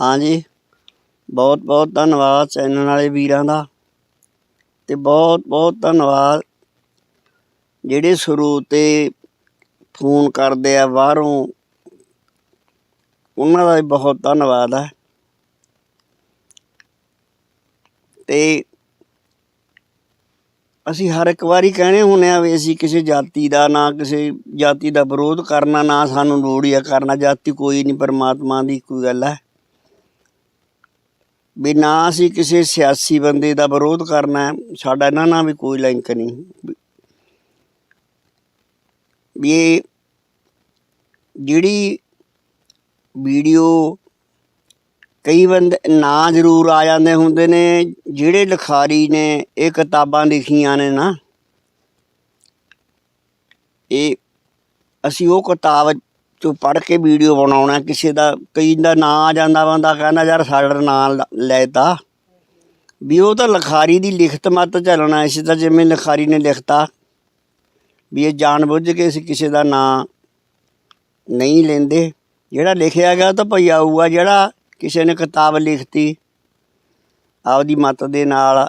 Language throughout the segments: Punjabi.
ਹਾਂਜੀ। ਬਹੁਤ ਬਹੁਤ ਧੰਨਵਾਦ ਚੈਨਲ ਵਾਲੇ ਵੀਰਾਂ ਦਾ। ਤੇ ਬਹੁਤ ਬਹੁਤ ਧੰਨਵਾਦ ਜਿਹੜੇ ਸਰੋਤੇ ਫੋਨ ਕਰਦੇ ਆ ਬਾਹਰੋਂ। ਉਹਨਾਂ ਦਾ ਵੀ ਬਹੁਤ ਧੰਨਵਾਦ ਹੈ ਤੇ ਅਸੀਂ ਹਰ ਇੱਕ ਵਾਰੀ ਕਹਿੰਦੇ ਹੁੰਨੇ ਆ ਵੀ ਅਸੀਂ ਕਿਸੇ ਜਾਤੀ ਦਾ ਨਾ ਕਿਸੇ ਜਾਤੀ ਦਾ ਵਿਰੋਧ ਕਰਨਾ, ਨਾ ਸਾਨੂੰ ਲੋੜ ਹੀ ਆ ਕਰਨਾ, ਜਾਤੀ ਕੋਈ ਨਹੀਂ, ਪਰਮਾਤਮਾ ਦੀ ਕੋਈ ਗੱਲ ਹੈ ਵੀ ਨਾ ਅਸੀਂ ਕਿਸੇ ਸਿਆਸੀ ਬੰਦੇ ਦਾ ਵਿਰੋਧ ਕਰਨਾ ਸਾਡਾ ਇਹਨਾਂ ਨਾਲ ਵੀ ਕੋਈ ਲਿੰਕ ਨਹੀਂ। ਵੀ ਇਹ ਜਿਹੜੀ ਵੀਡੀਓ ਕਈ ਬੰਦੇ ਨਾ ਜ਼ਰੂਰ ਆ ਜਾਂਦੇ ਹੁੰਦੇ ਨੇ, ਜਿਹੜੇ ਲਿਖਾਰੀ ਨੇ, ਇਹ ਕਿਤਾਬਾਂ ਲਿਖੀਆਂ ਨੇ ਨਾ, ਇਹ ਅਸੀਂ ਉਹ ਕਿਤਾਬ ਚੋਂ ਪੜ੍ਹ ਕੇ ਵੀਡੀਓ ਬਣਾਉਣਾ, ਕਿਸੇ ਦਾ ਕਈ ਦਾ ਨਾਂ ਆ ਜਾਂਦਾ ਬੰਦਾ, ਕਹਿੰਦਾ ਯਾਰ ਸਾਡਾ ਨਾਂ ਲ- ਲੈ ਤਾ ਵੀ ਉਹ ਤਾਂ ਲਿਖਾਰੀ ਦੀ ਲਿਖਤ ਮਤ ਚੱਲਣਾ ਇਸ ਤਾਂ ਜਿਵੇਂ ਲਿਖਾਰੀ ਨੇ ਲਿਖਤਾ। ਵੀ ਇਹ ਜਾਣਬੁੱਝ ਕੇ ਅਸੀਂ ਕਿਸੇ ਦਾ ਨਾਂ ਨਹੀਂ ਲੈਂਦੇ। ਜਿਹੜਾ ਲਿਖਿਆ ਗਿਆ ਉਹ ਤਾਂ ਭਈ ਆਊਗਾ, ਜਿਹੜਾ ਕਿਸੇ ਨੇ ਕਿਤਾਬ ਲਿਖਤੀ, ਆਪਦੀ ਮਤ ਦੇ ਨਾਲ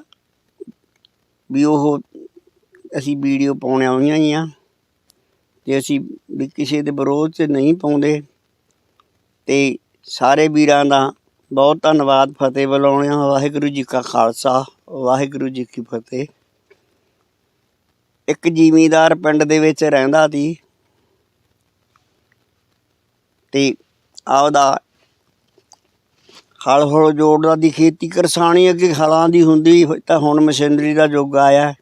ਵੀ ਉਹ ਅਸੀਂ ਵੀਡੀਓ ਪਾਉਣੇ ਹੋਈਆਂ ਹੀ ਆ। ਤੇ ਅਸੀਂ ਵੀ ਕਿਸੇ ਦੇ ਵਿਰੋਧ 'ਚ ਨਹੀਂ ਪਾਉਂਦੇ। ਤੇ ਸਾਰੇ ਵੀਰਾਂ ਦਾ ਬਹੁਤ ਧੰਨਵਾਦ ਫਤਿਹ ਬੁਲਾਉਣੇ ਆ ਵਾਹਿਗੁਰੂ ਜੀ ਕਾ ਖਾਲਸਾ, ਵਾਹਿਗੁਰੂ ਜੀ ਕੀ ਫਤਿਹ। ਇੱਕ ਜ਼ਿਮੀਦਾਰ ਪਿੰਡ ਦੇ ਵਿੱਚ ਰਹਿੰਦਾ ਸੀ। ਤੇ ਆਪਦਾ ਹਲ ਹਲ ਜੋੜਦਾ ਦੀ ਖੇਤੀ ਕਰਸਾਣੀ ਅੱਗੇ ਹਲਾਂ ਦੀ ਹੁੰਦੀ ਤਾਂ ਹੁਣ ਮਸ਼ੀਨਰੀ ਦਾ ਯੁੱਗ ਆਇਆ।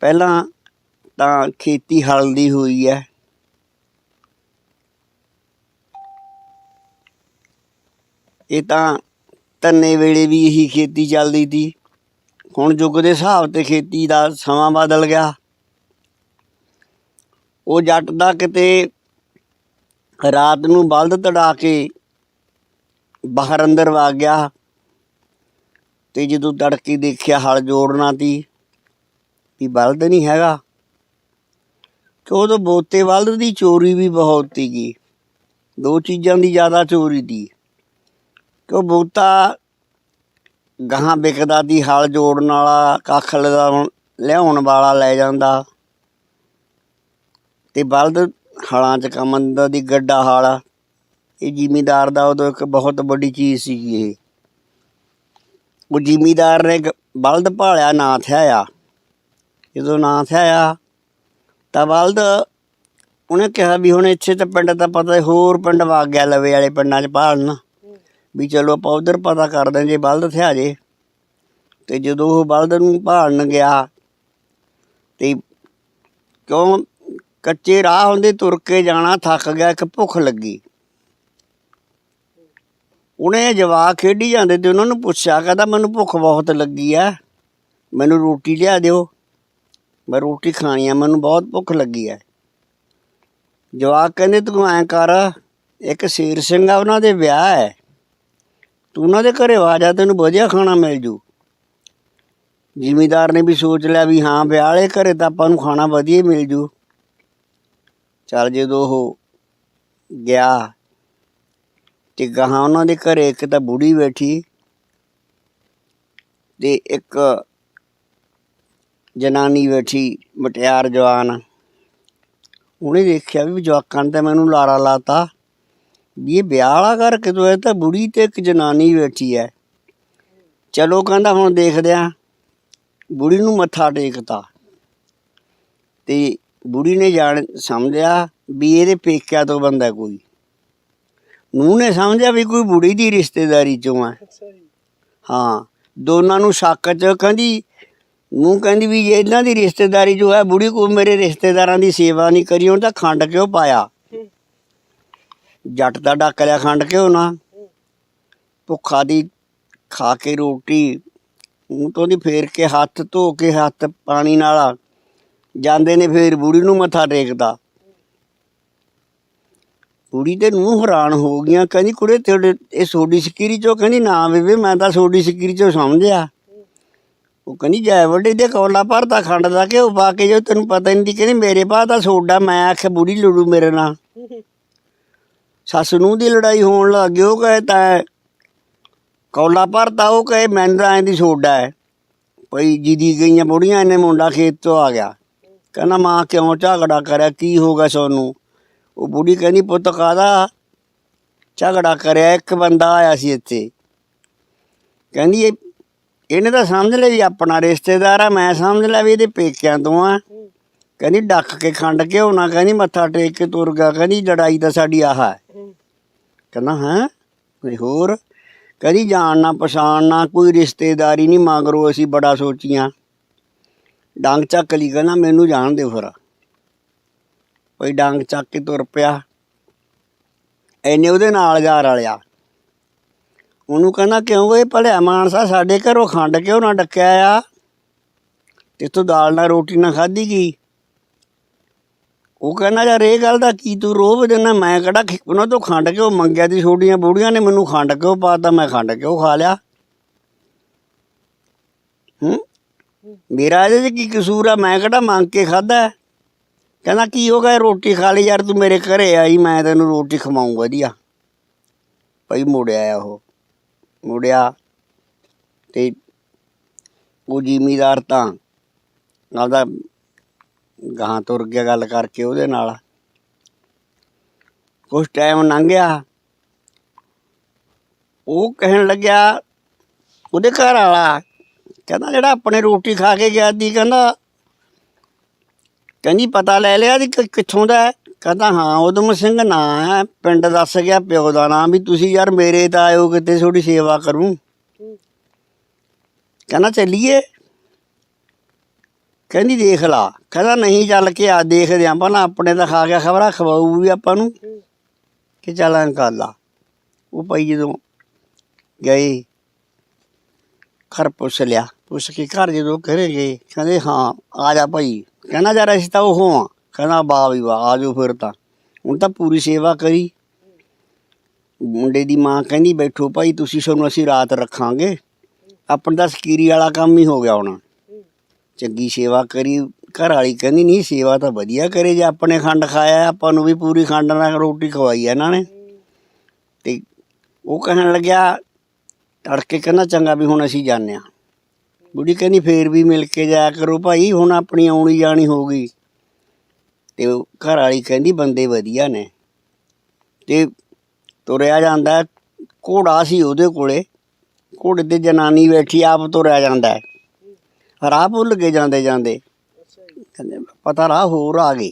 ਪਹਿਲਾਂ ਤਾਂ ਖੇਤੀ ਹਲ ਦੀ ਹੋਈ ਹੈ ਇਹ ਤਾਂ ਧੰਨੇ ਵੇਲੇ ਵੀ ਇਹੀ ਖੇਤੀ ਚੱਲਦੀ ਸੀ ਹੁਣ ਯੁੱਗ ਦੇ ਹਿਸਾਬ ਤੇ ਖੇਤੀ ਦਾ ਸਮਾਂ ਬਦਲ ਗਿਆ। ਉਹ ਜੱਟ ਦਾ ਕਿਤੇ ਰਾਤ ਨੂੰ ਬਲਦ ਤੜਾ ਕੇ ਬਾਹਰ ਅੰਦਰ ਵਗ ਗਿਆ ਤੇ ਜਦੋਂ ਤੜਕੇ ਦੇਖਿਆ ਹਲ ਜੋੜਨਾ ਤੀ ਵੀ ਬਲਦ ਨਹੀਂ ਹੈਗਾ। ਕਿ ਉਦੋਂ ਬੋਤੇ ਬਲਦ ਦੀ ਚੋਰੀ ਵੀ ਬਹੁਤ ਸੀਗੀ। ਦੋ ਚੀਜ਼ਾਂ ਦੀ ਜ਼ਿਆਦਾ ਚੋਰੀ ਦੀ। ਕਿ ਉਹ ਬੋਤਾ ਗਾਹਾਂ ਵਿਕਦਾ ਦੀ ਹਲ ਜੋੜਨ ਵਾਲਾ, ਕੱਖ ਲਿਆਉਣ ਵਾਲਾ ਲੈ ਜਾਂਦਾ। ਤੇ ਬਲਦ ਹਲਾਂ 'ਚ ਕੰਮ ਦਾ ਦੀ ਗੱਡਾ ਹਲ। ਇਹ ਜ਼ਿਮੀਦਾਰ ਦਾ ਉਦੋਂ ਇੱਕ ਬਹੁਤ ਵੱਡੀ ਚੀਜ਼ ਸੀਗੀ ਇਹ। ਉਹ ਜ਼ਿਮੀਦਾਰ ਨੇ ਇੱਕ ਬਲਦ ਭਾਲਿਆ, ਨਾ ਥਿਆ ਜਦੋਂ ਨਾ ਥਿਆ ਤਾਂ ਬਲਦ, ਉਹਨੇ ਕਿਹਾ ਵੀ ਹੁਣ ਇੱਥੇ ਤਾਂ ਪਿੰਡ ਤਾਂ ਪਤਾ ਹੋਰ ਪਿੰਡ ਵਗ ਗਿਆ ਲਵੇ ਵਾਲੇ ਪਿੰਡਾਂ 'ਚ ਭਾਲਣ। ਵੀ ਚਲੋ ਆਪਾਂ ਉਧਰ ਪਤਾ ਕਰਦੇ ਜੇ ਬਲਦ ਥਿਆ ਜੇ। ਤੇ ਜਦੋਂ ਉਹ ਬਲਦ ਨੂੰ ਭਾਲਣ ਗਿਆ, ਤੇ ਕਿਉਂ ਕੱਚੇ ਰਾਹ ਹੁੰਦੇ ਤੁਰ ਕੇ ਜਾਣਾ, ਥੱਕ ਗਿਆ, ਇੱਕ ਭੁੱਖ ਲੱਗੀ। ਉਹਨੇ ਜਵਾਕ ਖੇਡੀ ਜਾਂਦੇ ਤੇ ਉਹਨਾਂ ਨੂੰ ਪੁੱਛਿਆ, ਕਹਿੰਦਾ ਮੈਨੂੰ ਭੁੱਖ ਬਹੁਤ ਲੱਗੀ ਆ, ਮੈਨੂੰ ਰੋਟੀ ਲਿਆ ਦਿਓ। ਮੈਂ ਰੋਟੀ ਖਾਣੀ ਆ, ਮੈਨੂੰ ਬਹੁਤ ਭੁੱਖ ਲੱਗੀ ਆ ਜਵਾਕ ਕਹਿੰਦੇ, ਤੂੰ ਐਂ ਕਰ, ਇੱਕ ਸ਼ੇਰ ਸਿੰਘ ਆ, ਉਹਨਾਂ ਦੇ ਵਿਆਹ ਹੈ ਤੂੰ ਉਹਨਾਂ ਦੇ ਘਰੇ ਆ ਜਾ, ਤੈਨੂੰ ਵਧੀਆ ਖਾਣਾ ਮਿਲ ਜੂ। ਜ਼ਿਮੀਦਾਰ ਨੇ ਵੀ ਸੋਚ ਲਿਆ ਵੀ ਹਾਂ, ਵਿਆਹ ਵਾਲੇ ਘਰੇ ਤਾਂ ਆਪਾਂ ਨੂੰ ਖਾਣਾ ਵਧੀਆ ਹੀ ਮਿਲ ਜੂ। ਚੱਲ ਜਦੋਂ ਉਹ ਗਿਆ, ਤੇ ਗਾਹਾਂ ਉਹਨਾਂ ਦੇ ਘਰੇ ਇੱਕ ਤਾਂ ਬੁੜੀ ਬੈਠੀ, ਤੇ ਇੱਕ ਜਨਾਨੀ ਬੈਠੀ ਮਟਿਆਰ ਜਵਾਨ। ਉਹਨੇ ਦੇਖਿਆ ਵੀ ਜਵਾਕਾਂ ਨੇ ਤਾਂ ਮੈਨੂੰ ਲਾਰਾ ਲਾਤਾ। ਵੀ ਇਹ ਵਿਆਹ ਵਾਲਾ ਕਰਕੇ ਤੂੰ ਇਹ ਤਾਂ ਬੁੜੀ ਤੇ ਇੱਕ ਜਨਾਨੀ ਬੈਠੀ ਐ ਚਲੋ ਕਹਿੰਦਾ ਹੁਣ ਦੇਖਦੇ ਆ ਬੁੜੀ ਨੂੰ ਮੱਥਾ ਟੇਕਤਾ। ਤੇ ਬੁੜੀ ਨੇ ਜਾਣ ਸਮਝਿਆ ਵੀ ਇਹਦੇ ਪੇਕਿਆਂ ਤੋਂ ਬੰਦਾ ਕੋਈ। ਨੂੰ ਨੇ ਸਮਝਿਆ ਵੀ ਕੋਈ ਬੁੜੀ ਦੀ ਰਿਸ਼ਤੇਦਾਰੀ ਚੋਂ ਆ ਹਾਂ ਦੋਨਾਂ ਨੂੰ ਸ਼ੱਕ ਚ ਕਹਿੰਦੀ ਨੂੰ ਕਹਿੰਦੀ ਵੀ ਜੇ ਇਹਨਾਂ ਦੀ ਰਿਸ਼ਤੇਦਾਰੀ ਜੋ ਹੈ, ਬੁੜੀ ਕੋ ਮੇਰੇ ਰਿਸ਼ਤੇਦਾਰਾਂ ਦੀ ਸੇਵਾ ਨਹੀਂ ਕਰੀ ਹੁਣ ਤਾਂ ਖੰਡ ਕਿਉਂ ਪਾਇਆ? ਜੱਟ ਦਾ ਡੱਕ ਲਿਆ ਖੰਡ ਕਿਉਂ ਨਾ? ਭੁੱਖਾ ਦੀ ਖਾ ਕੇ ਰੋਟੀ, ਮੂੰਹ ਤੋਂ ਦੀ ਫੇਰ ਕੇ ਹੱਥ ਧੋ ਕੇ ਹੱਥ ਪਾਣੀ ਨਾਲ ਜਾਂਦੇ ਨੇ, ਫੇਰ ਬੁੜੀ ਨੂੰ ਮੱਥਾ ਟੇਕਦਾ। ਕੁੜੀ ਤੇ ਨੂੰ ਹੈਰਾਨ ਹੋ ਗਈਆਂ, ਕਹਿੰਦੀ ਕੁੜੇ ਤੇਰੇ ਇਹ ਸੋਡੀ ਸਕੀਰੀ ਚੋਂ ਕਹਿੰਦੀ ਨਾ ਬੇਬੇ, ਮੈਂ ਤਾਂ ਸੋਡੀ ਸਕੀਰੀ ਚੋਂ ਸਮਝਿਆ। ਉਹ ਕਹਿੰਦੀ, ਜੈ ਵੱਡੇ ਦੇ ਕੋਲਾ ਭਰਦਾ ਖੰਡ ਦਾ ਘਿਓ ਪਾ ਕੇ ਜੋ ਤੈਨੂੰ ਪਤਾ ਨਹੀਂ ਦੀ ਕਹਿੰਦੀ ਮੇਰੇ ਪਾ ਦਾ ਸੋਡਾ ਮੈਂ ਆਖਿਆ, ਬੁੜੀ ਲੜੂ ਮੇਰੇ ਨਾਲ। ਸੱਸ ਨੂੰ ਦੀ ਲੜਾਈ ਹੋਣ ਲੱਗ ਗਈ, ਉਹ ਕਹੇ, ਤਾਂ ਕੌਲਾ ਭਰਤਾ ਉਹ ਕਹੇ, ਮੈਨੂੰ ਤਾਂ ਐਂ ਦੀ ਸੋਡਾ ਹੈ ਭਈ ਜਿਹਦੀ ਗਈਆਂ ਬੁੜੀਆਂ, ਇਹਨੇ ਮੁੰਡਾ ਖੇਤ ਤੋਂ ਆ ਗਿਆ। ਕਹਿੰਦਾ, ਮਾਂ ਕਿਉਂ ਝਗੜਾ ਕਰਿਆ, ਕੀ ਹੋ ਗਿਆ ਸੋਨੂੰ? ਉਹ ਬੁੜੀ ਕਹਿੰਦੀ, ਪੁੱਤ ਕਾਦਾ ਝਗੜਾ ਕਰਿਆ, ਇੱਕ ਬੰਦਾ ਆਇਆ ਸੀ ਇੱਥੇ। ਕਹਿੰਦੀ ਇਹ ਇਹਨੇ ਤਾਂ ਸਮਝ ਲਿਆ ਵੀ ਆਪਣਾ ਰਿਸ਼ਤੇਦਾਰ ਆ ਮੈਂ ਸਮਝ ਲਿਆ ਵੀ ਇਹਦੇ ਪੇਕਿਆਂ ਤੋਂ ਆ। ਕਹਿੰਦੀ ਡੱਕ ਕੇ ਖੰਡ ਕੇ ਹੋਣਾ ਕਹਿੰਦੀ ਮੱਥਾ ਟੇਕ ਕੇ ਤੁਰ ਗਿਆ ਕਹਿੰਦੀ ਲੜਾਈ ਤਾਂ ਸਾਡੀ ਆਹ ਹੈ। ਕਹਿੰਦਾ ਹਾਂ? ਕੋਈ ਹੋਰ? ਕਹਿੰਦੀ ਜਾਣਨਾ ਪਛਾਣਨਾ ਕੋਈ ਰਿਸ਼ਤੇਦਾਰੀ ਨਹੀਂ ਮਗਰੋਂ ਅਸੀਂ ਬੜਾ ਸੋਚੀਆਂ। ਡੰਗ ਚੱਕ ਲਈ ਕਹਿੰਦਾ ਮੈਨੂੰ ਜਾਣ ਦਿਓ ਫਿਰ। ਕੋਈ ਡੰਗ ਚੱਕ ਕੇ ਤੁਰ ਪਿਆ। ਐਨੇ ਉਹਦੇ ਨਾਲ ਜਾ ਰਲਿਆ। ਉਹਨੂੰ ਕਹਿੰਦਾ, ਕਿਉਂ ਇਹ ਭਲਿਆ ਮਾਨਸਾ ਸਾਡੇ ਘਰੋਂ ਖੰਡ ਕਿਉਂ ਨਾ ਡੱਕਿਆ ਆ? ਤੇ ਤੂੰ ਦਾਲ ਨਾਲ ਰੋਟੀ ਨਾ ਖਾਧੀ ਗਈ ਉਹ ਕਹਿੰਦਾ, ਯਾਰ ਇਹ ਗੱਲ ਦਾ ਕੀ ਤੂੰ ਰੋਬ ਦੇਣਾ ਮੈਂ ਕਿਹੜਾ ਉਹਨਾਂ ਤੋਂ ਖੰਡ ਕਿਉਂ ਮੰਗਿਆ? ਦੀ ਛੋਟੀਆਂ ਬੂੜੀਆਂ ਨੇ ਮੈਨੂੰ ਖੰਡ ਕਿਉਂ ਪਾਤਾ? ਮੈਂ ਖੰਡ ਕਿਉਂ ਖਾ ਲਿਆ? ਹੂੰ? ਮੇਰਾ ਇਹਦੇ 'ਚ ਕੀ ਕਸੂਰ ਆ? ਮੈਂ ਕਿਹੜਾ ਮੰਗ ਕੇ ਖਾਦਾ ਕਹਿੰਦਾ, ਕੀ ਹੋ ਗਿਆ? ਰੋਟੀ ਖਾ ਲਈ? ਯਾਰ ਤੂੰ ਮੇਰੇ ਘਰੇ ਆਈ, ਮੈਂ ਤੈਨੂੰ ਰੋਟੀ ਖਵਾਉਂ ਵਧੀਆ। ਭਾਈ ਮੁੜਿਆ ਆ ਉਹ। ਮੁੜਿਆ ਤੇ ਉਹ ਜ਼ਿਮੀਦਾਰ ਤਾਂ ਆਪਦਾ ਗਾਂ ਤੁਰ ਗਿਆ ਗੱਲ ਕਰਕੇ ਉਹਦੇ ਨਾਲ। ਕੁਛ ਟਾਈਮ ਲੰਘਿਆ। ਉਹ ਕਹਿਣ ਲੱਗਿਆ, ਉਹਦੇ ਘਰ ਵਾਲਾ ਕਹਿੰਦਾ ਜਿਹੜਾ ਆਪਣੇ ਰੋਟੀ ਖਾ ਕੇ ਗਿਆ ਦੀ ਕਹਿੰਦਾ ਕਹਿੰਦੀ ਪਤਾ ਲੈ ਲਿਆ ਦੀ ਕਿੱਥੋਂ ਦਾ ਕਹਿੰਦਾ, ਹਾਂ, ਉਦਮ ਸਿੰਘ ਨਾਂ ਹੈ, ਪਿੰਡ ਦੱਸ ਗਿਆ ਪਿਓ ਦਾ ਨਾਂ ਵੀ, ਤੁਸੀਂ ਯਾਰ ਮੇਰੇ ਤਾਂ ਆਇਓ ਕਿਤੇ ਥੋੜੀ ਸੇਵਾ ਕਰੂੰ। ਕਹਿੰਦਾ, ਚੱਲੀਏ। ਕਹਿੰਦੀ, ਦੇਖ ਲਾ। ਕਹਿੰਦਾ, ਨਹੀਂ ਚੱਲ ਕੇ ਆ, ਦੇਖਦੇ ਆਂ ਪਹਿਲਾਂ ਆਪਣੇ ਤਾਂ ਖਾ ਕੇ ਖਬਰਾਂ, ਖਵਾਊ ਵੀ ਆਪਾਂ ਨੂੰ ਕਿ ਚੱਲ ਕਰ ਆ ਉਹ ਭਾਈ ਜਦੋਂ ਗਏ, ਘਰ ਪੁੱਛ ਲਿਆ, ਪੁੱਛ ਕੇ ਘਰ ਜਦੋਂ ਘਰੇ ਗਏ, ਕਹਿੰਦੇ, ਹਾਂ, ਆ ਜਾ ਭਾਈ। ਕਹਿੰਦਾ ਯਾਰ ਅਸੀਂ ਤਾਂ ਉਹ ਹਾਂ ਕਹਿੰਦਾ ਵਾਹ ਵੀ ਵਾਹ, ਆ ਜਾਓ ਫਿਰ ਤਾਂ। ਹੁਣ ਤਾਂ ਪੂਰੀ ਸੇਵਾ ਕਰੀ। ਮੁੰਡੇ ਦੀ ਮਾਂ ਕਹਿੰਦੀ, ਬੈਠੋ ਭਾਈ, ਤੁਸੀਂ ਸਾਨੂੰ ਅਸੀਂ ਰਾਤ ਰੱਖਾਂਗੇ। ਆਪਣਾ ਤਾਂ ਸਕੀਰੀ ਵਾਲਾ ਕੰਮ ਹੀ ਹੋ ਗਿਆ ਹੁਣ। ਚੰਗੀ ਸੇਵਾ ਕਰੀ। ਘਰ ਵਾਲੀ ਕਹਿੰਦੀ, ਨਹੀਂ, ਸੇਵਾ ਤਾਂ ਵਧੀਆ ਕਰੇ ਜੇ ਆਪਣੇ ਖੰਡ ਖਾਇਆ, ਆਪਾਂ ਨੂੰ ਵੀ ਪੂਰੀ ਖੰਡ ਨਾਲ ਰੋਟੀ ਖਵਾਈ ਹੈ ਇਹਨਾਂ ਨੇ। ਤੇ ਉਹ ਕਹਿਣ ਲੱਗਿਆ, ਤੜਕੇ ਕਹਿੰਦਾ, ਚੰਗਾ ਵੀ ਹੁਣ ਅਸੀਂ ਜਾਂਦੇ ਹਾਂ ਬੁੜੀ ਕਹਿੰਦੀ, ਫੇਰ ਵੀ ਮਿਲ ਕੇ ਜਾਇਆ ਕਰੋ ਭਾਈ, ਹੁਣ ਆਪਣੀ ਆਉਣੀ ਜਾਣੀ ਹੋ ਗਈ। ਤੇ ਉਹ ਘਰ ਵਾਲੀ ਕਹਿੰਦੀ ਬੰਦੇ ਵਧੀਆ ਨੇ। ਤੇ ਤੁਰਿਆ ਜਾਂਦਾ, ਘੋੜਾ ਸੀ ਉਹਦੇ ਕੋਲੇ। ਘੋੜੇ ਤੇ ਜਨਾਨੀ ਬੈਠੀ, ਆਪ ਤੁਰਿਆ ਜਾਂਦਾ। ਰਾਹ ਭੁੱਲ ਕੇ ਜਾਂਦੇ ਜਾਂਦੇ। ਕਹਿੰਦੇ, ਪਤਾ ਰਾਹ ਹੋਰ ਆ ਗਏ।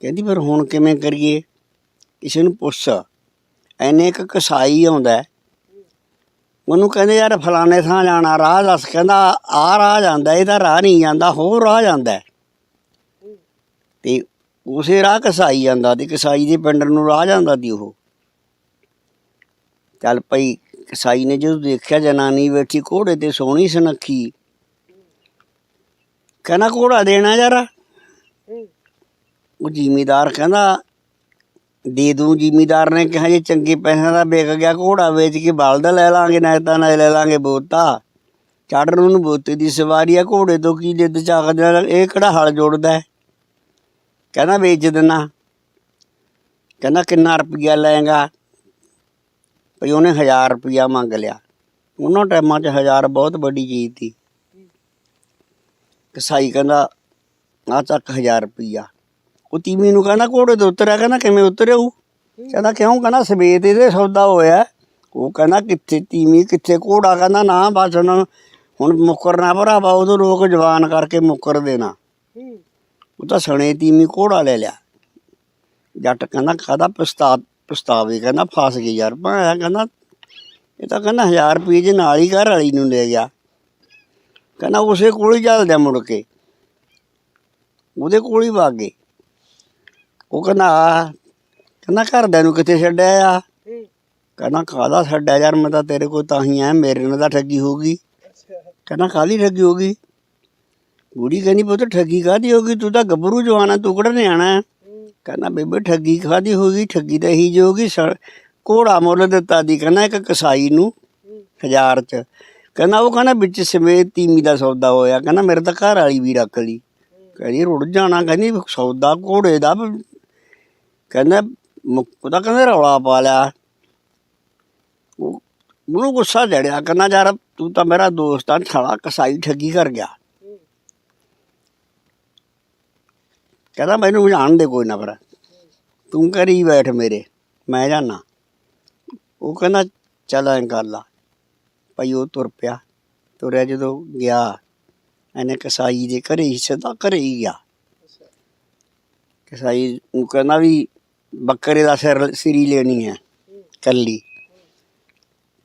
ਕਹਿੰਦੀ, ਫਿਰ ਹੁਣ ਕਿਵੇਂ ਕਰੀਏ? ਕਿਸੇ ਨੂੰ ਪੁੱਛ। ਐਨੇ ਇੱਕ ਕਸਾਈ ਆਉਂਦਾ ਉਹਨੂੰ ਕਹਿੰਦੇ, ਯਾਰ ਫਲਾਣੇ ਥਾਂ ਜਾਣਾ। ਰਾਹ ਦੱਸ। ਕਹਿੰਦਾ ਆ ਰਾਹ ਜਾਂਦਾ, ਇਹਦਾ ਰਾਹ ਨਹੀਂ ਜਾਂਦਾ, ਹੋਰ ਰਾਹ ਜਾਂਦਾ ਤੇ ਉਸੇ ਰਾਹ ਕਸਾਈ ਜਾਂਦਾ ਤੇ ਕਸਾਈ ਦੇ ਪਿੰਡ ਨੂੰ ਰਾਹ ਜਾਂਦਾ ਦੀ ਉਹ। ਚੱਲ ਪਈ ਕਸਾਈ ਨੇ ਜਦੋਂ ਦੇਖਿਆ ਜਨਾਨੀ ਬੈਠੀ ਘੋੜੇ ਤੇ ਸੋਹਣੀ ਸੁਨੱਖੀ ਕਹਿੰਦਾ ਘੋੜਾ ਦੇਣਾ ਯਾਰ ਉਹ ਜ਼ਿਮੀਦਾਰ ਕਹਿੰਦਾ ਦੇ ਦੂੰ। ਜ਼ਿਮੀਦਾਰ ਨੇ ਕਿਹਾ ਜੇ ਚੰਗੇ ਪੈਸਿਆਂ ਦਾ ਵਿਕ ਗਿਆ ਘੋੜਾ ਵੇਚ ਕੇ ਬਲਦ ਲੈ ਲਾਂਗੇ ਨਾ ਤਾਂ ਨਾ ਲੈ ਲਾਂਗੇ ਬੋਤਾ। ਚੜਨ ਨੂੰ ਬੋਤੇ ਦੀ ਸਵਾਰੀ ਆ ਘੋੜੇ ਤੋਂ ਕੀ ਜਿੱਦ ਚਾਕਦਾ ਇਹ ਕਿਹੜਾ ਹਲ ਜੋੜਦਾ ਹੈ? ਕਹਿੰਦਾ ਵੇਚ ਦੇਣਾ ਕਹਿੰਦਾ ਕਿੰਨਾ ਰੁਪਈਆ ਲਏਗਾ? ਭਈ ਉਹਨੇ 1000 ਰੁਪਈਆ ਮੰਗ ਲਿਆ। ਉਹਨਾਂ ਟਾਈਮਾਂ 'ਚ 1000 ਬਹੁਤ ਵੱਡੀ ਚੀਜ਼ ਸੀ। ਕਸਾਈ ਕਹਿੰਦਾ ਆ ਚੱਕ 1000 ਰੁਪਈਆ। ਉਹ ਤੀਵੀਂ ਨੂੰ ਕਹਿੰਦਾ, ਘੋੜੇ ਤੋਂ ਉਤਰਿਆ, ਕਹਿੰਦਾ ਕਿਵੇਂ ਉਤਰਿਆਊ? ਕਹਿੰਦਾ ਕਿਉਂ? ਕਹਿੰਦਾ ਸਵੇਤ ਇਹਦੇ ਸੌਦਾ ਹੋਇਆ। ਉਹ ਕਹਿੰਦਾ ਕਿੱਥੇ ਤੀਵੀਂ, ਕਿੱਥੇ ਘੋੜਾ? ਕਹਿੰਦਾ ਨਾ ਬਸ ਉਹਨਾਂ ਨੂੰ ਹੁਣ ਮੁੱਕਰਨਾ ਭਰਾਵਾ, ਉਦੋਂ ਲੋਕ ਜਵਾਨ ਕਰਕੇ ਮੁੱਕਰ ਦੇਣਾ। ਉਹ ਤਾਂ ਸਣੇ ਤੀਵੀਂ ਘੋੜਾ ਲੈ ਲਿਆ। ਜੱਟ ਕਹਿੰਦਾ ਕਾਹਦਾ ਪਛਤਾ ਪਛਤਾਵੇ ਕਹਿੰਦਾ ਫਸ ਗਈ ਯਾਰ। ਭਾਇਆ ਕਹਿੰਦਾ ਇਹ ਤਾਂ ਕਹਿੰਦਾ 1000 ਰੁਪਏ ਜੇ ਨਾਲ ਹੀ ਘਰ ਵਾਲੀ ਨੂੰ ਲੈ ਗਿਆ। ਕਹਿੰਦਾ ਉਸੇ ਕੋਲ ਹੀ ਚੱਲਦੇ ਮੁੜ ਕੇ। ਉਹਦੇ ਕੋਲ ਹੀ ਵਗ ਗਏ। ਉਹ ਕਹਿੰਦਾ ਆ ਕਹਿੰਦਾ ਘਰਦਿਆਂ ਨੂੰ ਕਿੱਥੇ ਛੱਡਿਆ ਆ? ਕਹਿੰਦਾ ਕਾਹਦਾ ਛੱਡਿਆ ਯਾਰ ਮੈਂ ਤਾਂ ਤੇਰੇ ਕੋਲ ਤਾਂ ਹੀ ਆ ਮੇਰੇ ਨਾਲ ਤਾਂ ਠੱਗੀ ਹੋ ਗਈ। ਕਹਿੰਦਾ ਕਾਹਦੀ ਠੱਗੀ ਹੋ ਗਈ? ਬੁੜੀ ਕਹਿੰਦੀ, ਪੁੱਤ ਠੱਗੀ ਕਾਹਦੀ ਹੋ ਗਈ? ਤੂੰ ਤਾਂ ਗੱਭਰੂ ਜਵਾਨ ਤੂੰ ਕਿਹੜਾ ਨਿਆਣਾ ਹੈ? ਕਹਿੰਦਾ, ਬੇਬੇ, ਠੱਗੀ ਕਾਹਦੀ ਹੋ ਗਈ? ਠੱਗੀ ਤਾਂ ਇਹੀ ਜੋ ਗਈ ਘੋੜਾ ਮੁੱਲ ਦਿੱਤਾ ਦੀ ਕਹਿੰਦਾ ਇੱਕ ਕਸਾਈ ਨੂੰ ਹਜ਼ਾਰ ਚ। ਕਹਿੰਦਾ, ਉਹ ਕਹਿੰਦਾ ਵਿੱਚ ਸਮੇਤ ਤੀਮੀ ਦਾ ਸੌਦਾ ਹੋਇਆ, ਕਹਿੰਦਾ ਮੇਰੇ ਤਾਂ ਘਰ ਵਾਲੀ ਵੀ ਰੱਖ ਲਈ। ਕਹਿੰਦੀ, ਰੁੜ ਜਾਣਾ। ਕਹਿੰਦੀ, ਸੌਦਾ ਘੋੜੇ ਦਾ ਵੀ- ਕਹਿੰਦਾ ਮੁੱਕ- ਤਾਂ ਕਹਿੰਦਾ ਰੌਲਾ ਪਾ ਲਿਆ। ਉਹ, ਉਹਨੂੰ ਗੁੱਸਾ ਚੜਿਆ, ਕਹਿੰਦਾ, ਯਾਰ, ਤੂੰ ਤਾਂ ਮੇਰਾ ਦੋਸਤ ਆ, ਸਾਲਾ ਕਸਾਈ ਠੱਗੀ ਕਰ ਗਿਆ। ਕਹਿੰਦਾ ਮੈਨੂੰ ਜਾਣ ਦੇ ਕੋਈ ਨਾ ਪਰ ਤੂੰ ਕਰੀ ਬੈਠ ਮੇਰੇ, ਮੈਂ ਜਾਣਾ ਉਹ ਕਹਿੰਦਾ, ਚੱਲ ਐਂ ਕਰ ਲਾ। ਭਾਈ ਉਹ ਤੁਰ ਪਿਆ। ਤੁਰਿਆ ਜਦੋਂ ਗਿਆ, ਇਹਨੇ ਕਸਾਈ ਦੇ ਘਰੇ ਹੀ ਸਿੱਧਾ ਘਰੇ ਹੀ ਗਿਆ। ਕਸਾਈ ਨੂੰ ਕਹਿੰਦਾ ਵੀ ਬੱਕਰੇ ਦਾ ਸਿਰ ਸਿਰੀ ਲੈਣੀ ਹੈ, ਕੱਲੀ।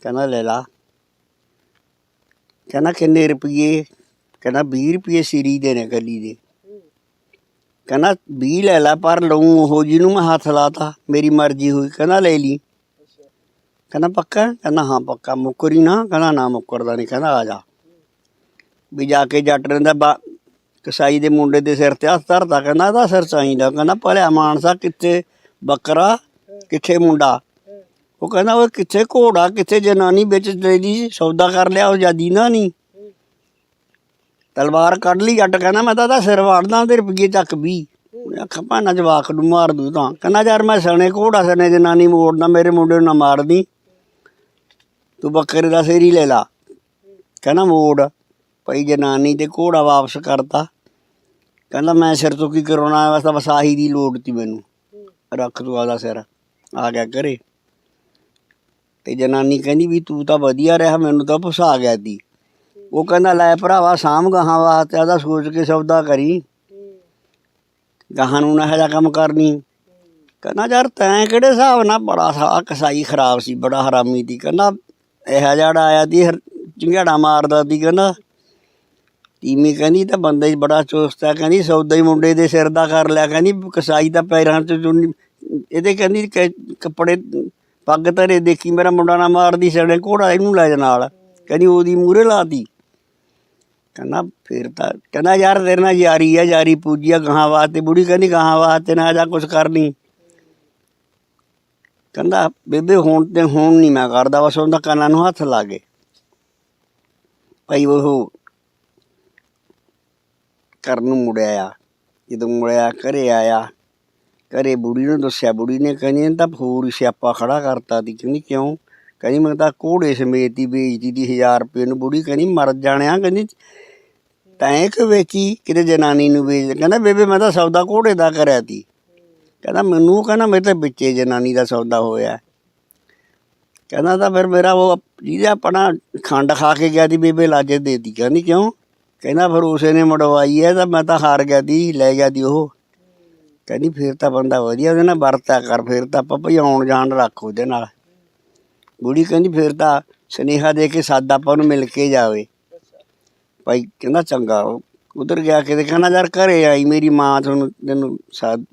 ਕਹਿੰਦਾ, ਲੈ ਲਾ। ਕਹਿੰਦਾ, ਕਿੰਨੇ ਰੁਪਏ ਕਹਿੰਦਾ 20 ਰੁਪਏ ਸਿਰੀ ਦੇ ਨੇ ਕੱਲੀ ਦੇ। ਕਹਿੰਦਾ 20 ਲੈ ਲਾ, ਪਰ ਲਊਂ ਉਹ ਜਿਹਨੂੰ ਮੈਂ ਹੱਥ ਲਾਤਾ, ਮੇਰੀ ਮਰਜ਼ੀ ਹੋਈ, ਕਹਿੰਦਾ ਲੈ ਲਈ। ਕਹਿੰਦਾ ਪੱਕਾ? ਕਹਿੰਦਾ ਹਾਂ ਪੱਕਾ, ਮੁੱਕਰੀ ਨਾ, ਕਹਿੰਦਾ ਨਾ ਮੁੱਕਰਦਾ ਨਹੀਂ, ਕਹਿੰਦਾ ਆ ਜਾ। ਵੀ ਜਾ ਕੇ ਜੱਟ ਰਹਿੰਦਾ, ਬਾ ਕਸਾਈ ਦੇ ਮੁੰਡੇ ਦੇ ਸਿਰ ਤੇ ਹੱਥ ਧਰਦਾ, ਕਹਿੰਦਾ ਇਹਦਾ ਸਿਰ ਚਾਹੀਦਾ, ਕਹਿੰਦਾ ਭਲਿਆ ਮਾਨਸਾ ਕਿੱਥੇ ਬੱਕਰਾ, ਕਿੱਥੇ ਮੁੰਡਾ? ਉਹ ਕਹਿੰਦਾ ਉਹ ਕਿੱਥੇ ਘੋੜਾ, ਕਿੱਥੇ ਜਨਾਨੀ ਵਿੱਚ ਲੈ ਸੌਦਾ ਕਰ ਲਿਆ, ਉਹ ਜਾਦੀ ਨਾ ਨਹੀਂ ਤਲਵਾਰ ਕੱਢ ਲਈ ਜੱਟ ਕਹਿੰਦਾ, ਮੈਂ ਤਾਂ ਇਹਦਾ ਸਿਰ ਵਾੜਦਾ ਤੇ ਰੁਪਈਏ ਚੱਕ ਵੀ ਉਹਨੇ ਆਖਿਆ, ਭਾਣਾ, ਜਵਾਕ ਨੂੰ ਮਾਰ ਦੂ ਤਾਂ। ਕਹਿੰਦਾ, ਯਾਰ, ਮੈਂ ਸਣੇ ਘੋੜਾ ਸਣੇ ਜਨਾਨੀ ਮੋੜਨਾ, ਮੇਰੇ ਮੁੰਡੇ ਨੂੰ ਨਾ ਮਾਰਦੀ। ਤੂੰ ਬੱਕਰੇ ਦਾ ਸਿਰ ਹੀ ਲੈ ਲਾ। ਕਹਿੰਦਾ, ਮੋੜ। ਭਾਈ ਜਨਾਨੀ ਤੇ ਘੋੜਾ ਵਾਪਸ ਕਰਤਾ। ਕਹਿੰਦਾ, ਮੈਂ ਸਿਰ ਤੋਂ ਕੀ ਕਰਾਉਣਾ, ਬਸ ਬਸ ਆਹੀ ਦੀ ਲੋੜ ਤੀ ਮੈਨੂੰ। ਰੱਖ ਤੂੰ ਆਦਾ ਸਿਰ, ਆ ਗਿਆ ਘਰੇ। ਤੇ ਜਨਾਨੀ ਕਹਿੰਦੀ ਵੀ, ਤੂੰ ਤਾਂ ਵਧੀਆ ਰਿਹਾ, ਮੈਨੂੰ ਤਾਂ ਫਸਾ ਗਿਆ ਤੀ। ਉਹ ਕਹਿੰਦਾ, ਲੈ ਭਰਾਵਾ, ਸਾਂਭ ਗਾਹਾਂ ਵਾਸਤੇ ਆਦਾ ਸੋਚ ਕੇ ਸੌਦਾ ਕਰੀ। ਗਾਹਾਂ ਨੂੰ ਨਾ ਇਹੋ ਜਿਹਾ ਕੰਮ ਕਰਨੀ। ਕਹਿੰਦਾ, ਯਾਰ ਤੈਂ ਕਿਹੜੇ ਹਿਸਾਬ ਨਾਲ ਬੜਾ ਸਾ ਕਸਾਈ ਖਰਾਬ ਸੀ, ਬੜਾ ਹਰਾਮੀ ਦੀ। ਕਹਿੰਦਾ, ਇਹੋ ਜਿਹਾ ਆਇਆ ਦੀ ਚਿੰਗੜਾ ਮਾਰਦਾ ਦੀ ਕਹਿੰਦਾ। ਤੀਮੀ ਕਹਿੰਦੀ ਤਾਂ ਬੰਦਾ ਹੀ ਬੜਾ ਚੁਸਤ ਹੈ ਕਹਿੰਦੀ, ਸੌਦਾ ਹੀ ਮੁੰਡੇ ਦੇ ਸਿਰ ਦਾ ਕਰ ਲਿਆ। ਕਹਿੰਦੀ, ਕਸਾਈ ਤਾਂ ਪੈਰਾਂ 'ਚ ਚੁੰਨੀ ਇਹਦੇ ਕਹਿੰਦੀ ਕ- ਕੱਪੜੇ ਪੱਗ ਧਰੇ ਦੇਖੀ, ਮੇਰਾ ਮੁੰਡਾ ਨਾ ਮਾਰਦੀ ਸੜੇ ਘੋੜਾ ਇਹਨੂੰ ਲੈ ਜਾ ਨਾਲ। ਕਹਿੰਦੀ, ਉਹਦੀ ਮੂਰੇ ਲਾਤੀ ਕਹਿੰਦਾ ਫਿਰ ਤਾਂ, ਕਹਿੰਦਾ ਯਾਰ ਤੇਰੇ ਨਾਲ ਯਾਰੀ ਆ, ਯਾਰੀ ਪੂਜੀ ਆ ਗਾਹਾਂ ਵਾਸਤੇ, ਬੁੜੀ ਕਹਿੰਦੀ ਗਾਹਾਂ ਵਾਸਤੇ ਨਾ ਜਾ ਕੁਛ ਕਰਨੀ। ਕਹਿੰਦਾ ਬੇਬੇ ਹੁਣ ਤੇ ਹੁਣ ਨਹੀਂ ਮੈਂ ਕਰਦਾ, ਬਸ ਉਹਦਾ ਕੰਨਾਂ ਨੂੰ ਹੱਥ ਲਾ ਗਏ ਭਾਈ ਉਹ ਕਰਨ ਨੂੰ ਮੁੜਿਆ ਆ, ਜਦੋਂ ਮੁੜਿਆ ਘਰੇ ਆਇਆ, ਘਰੇ ਬੁੜੀ ਨੂੰ ਦੱਸਿਆ, ਬੁੜੀ ਨੇ ਕਹਿੰਦੀ ਤਾਂ ਫੂਰ ਸਿਆਪਾ ਖੜਾ ਕਰਤਾ ਦੀ ਕਹਿੰਦੀ ਕਿਉਂ? ਕਹਿੰਦੀ ਮੈਂ ਤਾਂ ਘੋੜੇ ਸਮੇਤ ਹੀ ਵੇਚਦੀ ਦੀ 1000 ਰੁਪਏ ਨੂੰ ਬੁੜੀ, ਕਹਿੰਦੀ ਮਰ ਜਾਣਿਆ, ਕਹਿੰਦੀ ਤੈਂ ਕਿ ਵੇਚੀ, ਕਿਤੇ ਜਨਾਨੀ ਨੂੰ ਵੇਚ ਕਹਿੰਦਾ, ਬੇਬੇ ਮੈਂ ਤਾਂ ਸੌਦਾ ਘੋੜੇ ਦਾ ਕਰਿਆ ਤੀ। ਕਹਿੰਦਾ, ਮੈਨੂੰ ਕਹਿੰਦਾ, ਮੇਰੇ ਤਾਂ ਵਿੱਚੇ ਜਨਾਨੀ ਦਾ ਸੌਦਾ ਹੋਇਆ। ਕਹਿੰਦਾ ਤਾਂ ਫਿਰ ਮੇਰਾ ਉਹ ਜਿਹਦੇ ਆਪਣਾ ਖੰਡ ਖਾ ਕੇ ਗਿਆ ਦੀ ਬੇਬੇ ਲਾਜੇ ਦੇ ਦਿੱਤੀ। ਕਹਿੰਦੀ, ਕਿਉਂ? ਕਹਿੰਦਾ, ਫਿਰ ਉਸੇ ਨੇ ਮੜਵਾਈ ਹੈ, ਤਾਂ ਮੈਂ ਤਾਂ ਹਾਰ ਗਿਆ ਦੀ ਲੈ ਗਿਆ ਦੀ ਉਹ। ਕਹਿੰਦੀ, ਫਿਰ ਤਾਂ ਬੰਦਾ ਵਧੀਆ, ਉਹਦੇ ਨਾਲ ਵਰਤਾ ਕਰ, ਫਿਰ ਤਾਂ ਆਪਾਂ ਭਈ ਆਉਣ ਜਾਣ ਰੱਖ ਉਹਦੇ ਨਾਲ। ਬੁੜੀ ਕਹਿੰਦੀ ਫਿਰ ਤਾਂ ਸੁਨੇਹਾ ਦੇ ਕੇ ਸੱਦ ਆਪਾਂ ਨੂੰ ਮਿਲ ਕੇ ਜਾਵੇ। ਭਾਈ ਕਹਿੰਦਾ ਚੰਗਾ ਉਹ ਉਧਰ ਗਿਆ ਕਿਤੇ ਕਹਿੰਦਾ ਯਾਰ ਘਰੇ ਆਈ ਮੇਰੀ ਮਾਂ ਤੁਹਾਨੂੰ, ਤੈਨੂੰ ਸੱਦ।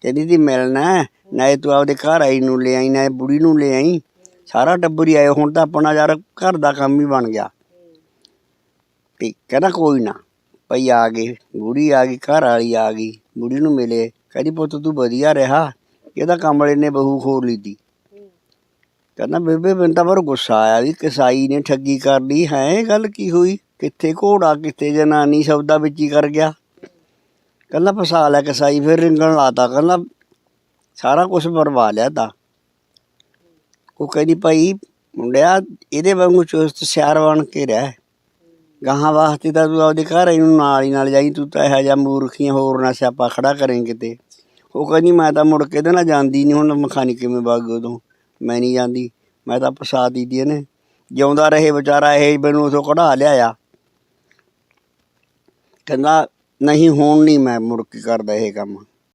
ਕਹਿੰਦੀ ਤੀ ਮਿਲਣਾ ਨਾ ਨਾਲੇ ਤੂੰ ਆਪਦੇ ਘਰ ਆਈ ਨੂੰ ਲੈ ਆਈ, ਨਾਲੇ ਬੁੜੀ ਨੂੰ ਲੈ ਆਈ। ਸਾਰਾ ਟੱਬਰ ਹੀ ਆਏ, ਹੁਣ ਤਾਂ ਆਪਣਾ ਯਾਰ ਘਰ ਦਾ ਕੰਮ ਹੀ ਬਣ ਗਿਆ। ਤੇ ਕਹਿੰਦਾ ਕੋਈ ਨਾ, ਭਾਈ ਆ ਗਏ ਬੁੜੀ ਆ ਗਈ, ਘਰ ਵਾਲੀ ਆ ਗਈ, ਬੁੜੀ ਨੂੰ ਮਿਲੇ। ਕਹਿੰਦੀ ਪੁੱਤ ਤੂੰ ਵਧੀਆ ਰਿਹਾ, ਇਹਦਾ ਵਾਲੇ ਨੇ ਬਹੂ ਖੋਰ ਲੀਤੀ ਕਹਿੰਦਾ, ਬੇਬੇ, ਮੈਨੂੰ ਤਾਂ ਬੜਾ ਗੁੱਸਾ ਆਇਆ ਵੀ ਕਸਾਈ ਨੇ ਠੱਗੀ ਕਰ ਲਈ, ਹੈ ਗੱਲ ਕੀ ਹੋਈ? ਕਿੱਥੇ ਘੋੜਾ, ਕਿੱਥੇ ਜਨਾਨੀ ਸੌਦਾ ਵਿੱਚ ਹੀ ਕਰ ਗਿਆ? ਕਹਿੰਦਾ, ਫਸਾ ਲਿਆ ਕਸਾਈ, ਫਿਰ ਰਿੰਗਣ ਲਾਤਾ। ਕਹਿੰਦਾ, ਸਾਰਾ ਕੁਝ ਬਰਵਾ ਲਿਆ ਤਾਂ। ਉਹ ਕਹਿੰਦੀ, ਭਾਈ, ਮੁੰਡਿਆ, ਇਹਦੇ ਵਾਂਗੂ ਚੁਸਤ ਸਿਆਰ ਬਣ ਕੇ ਰਹਿ। ਗਾਹਾਂ ਵਾਸਤੇ ਤਾਂ ਤੂੰ ਆਪਦੇ ਘਰ ਇਹਨੂੰ ਨਾਲ ਹੀ ਨਾਲ ਜਾਈ, ਤੂੰ ਤਾਂ ਇਹੋ ਜਿਹਾ ਮੂਰਖੀਆਂ ਹੋਰ ਨਾ ਸਿਆਪਾ ਖੜਾ ਕਰੇ ਕਿਤੇ। ਉਹ ਕਹਿੰਦੀ, ਮੈਂ ਤਾਂ ਮੁੜ ਕੇ ਤੇ ਨਾ ਜਾਂਦੀ ਨਹੀਂ ਹੁਣ ਮਖਾਨੀ ਕਿਵੇਂ ਵਗ ਉਦੋਂ ਮੈਂ ਨਹੀਂ ਜਾਂਦੀ। ਮੈਂ ਤਾਂ ਪ੍ਰਸਾਦ ਦੀਦੀ ਇਹਨੇ। ਜਿਉਂਦਾ ਰਹੇ ਵਿਚਾਰਾ ਇਹ ਮੈਨੂੰ ਉਥੋਂ ਕਢਾ ਲਿਆਇਆ। ਕਹਿੰਦਾ, ਨਹੀਂ, ਹੁਣ ਨਹੀਂ ਮੈਂ ਮੁੜ ਕੇ ਕਰਦਾ ਇਹ ਕੰਮ।